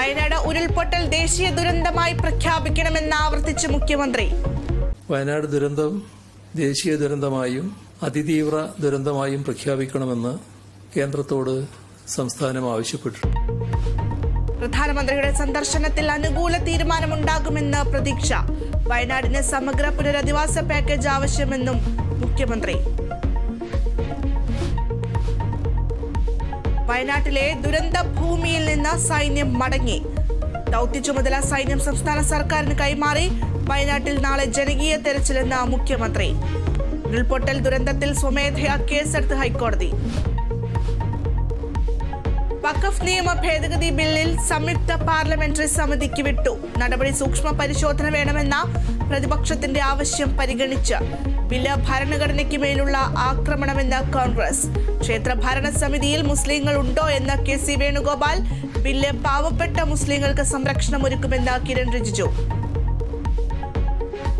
വയനാട് ഉരുൾപൊട്ടൽ ദേശീയ ദുരന്തമായി പ്രഖ്യാപിക്കണമെന്ന് ആവർത്തിച്ച് മുഖ്യമന്ത്രി. വയനാട് ദുരന്തം ദേശീയ ദുരന്തമായും അതിതീവ്ര ദുരന്തമായും പ്രഖ്യാപിക്കണമെന്ന് കേന്ദ്രത്തോട് സംസ്ഥാനം ആവശ്യപ്പെട്ടു. പ്രധാനമന്ത്രിയുടെ സന്ദർശനത്തിൽ അനുകൂല തീരുമാനമുണ്ടാകുമെന്ന് പ്രതീക്ഷ. വയനാടിന് സമഗ്ര പുനരധിവാസ പാക്കേജ് ആവശ്യമെന്നും മുഖ്യമന്ത്രി. വയനാട്ടിലെ ദുരന്ത ഭൂമിയിൽ നിന്ന് സൈന്യം മടങ്ങി. ദൗത്യ ചുമതല സൈന്യം സംസ്ഥാന സർക്കാരിന് കൈമാറി. വയനാട്ടിൽ നാളെ ജനകീയ തെരച്ചിലെന്ന് മുഖ്യമന്ത്രി. ഉരുൾപൊട്ടൽ ദുരന്തത്തിൽ സ്വമേധയാ കേസെടുത്ത് ഹൈക്കോടതി. വഖഫ് നിയമ ഭേദഗതി ബില്ലിൽ സംയുക്ത പാർലമെന്ററി സമിതിക്ക് വിട്ടു. നടപടി സൂക്ഷ്മ പരിശോധന വേണമെന്ന പ്രതിപക്ഷത്തിന്റെ ആവശ്യം പരിഗണിച്ച് ബില്ല് ഭരണഘടനയ്ക്ക് മേലുള്ള ആക്രമണമെന്ന് കോൺഗ്രസ്. ക്ഷേത്ര ഭരണ സമിതിയിൽ മുസ്ലിങ്ങൾ ഉണ്ടോ എന്ന കെ സി വേണുഗോപാൽ ബില്ല് പാവപ്പെട്ട മുസ്ലിങ്ങൾക്ക് സംരക്ഷണം ഒരുക്കുമെന്ന് കിരൺ റിജിജു.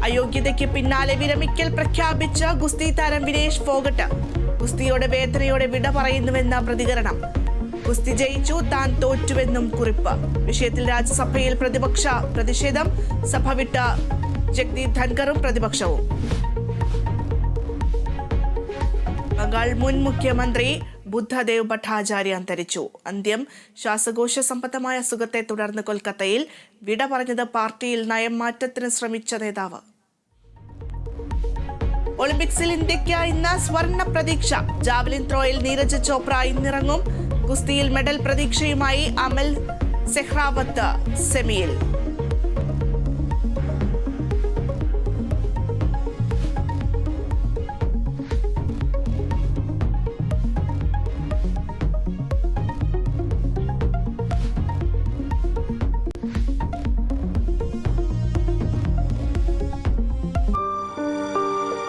അയോഗ്യതയ്ക്ക് പിന്നാലെ വിരമിക്കൽ പ്രഖ്യാപിച്ച ഗുസ്തി താരം വിനേഷ് ഫോഗട്ട്. ഗുസ്തിയോടെ വേദനയോടെ വിട പറയുന്നുവെന്ന പ്രതികരണം. ഗുസ്തി ജയിച്ചു താൻ തോറ്റുവെന്നും കുറിപ്പ്. വിഷയത്തിൽ രാജ്യസഭയിൽ പ്രതിപക്ഷ പ്രതിഷേധം. സഭ വിട്ട ജഗ്ദീപ് ധൻകറും പ്രതിപക്ഷവും. ബംഗാൾ മുൻ മുഖ്യമന്ത്രി ബുദ്ധദേവ് ഭട്ടാചാര്യ അന്തരിച്ചു. അന്ത്യം ശ്വാസകോശ സംബന്ധമായ അസുഖത്തെ തുടർന്ന് കൊൽക്കത്തയിൽ വിട പറഞ്ഞത് പാർട്ടിയിൽ നയം മാറ്റത്തിന് ശ്രമിച്ച നേതാവ്. ഒളിമ്പിക്സിൽ ഇന്ത്യയ്ക്ക് ഇന്ന് സ്വർണ പ്രതീക്ഷ. ജാവലിൻ ത്രോയിൽ നീരജ് ചോപ്ര ഇന്നിറങ്ങും. ഗുസ്തിയിൽ മെഡൽ പ്രതീക്ഷയുമായി അമൽ സെഹ്റാവത്ത് സെമിയിൽ.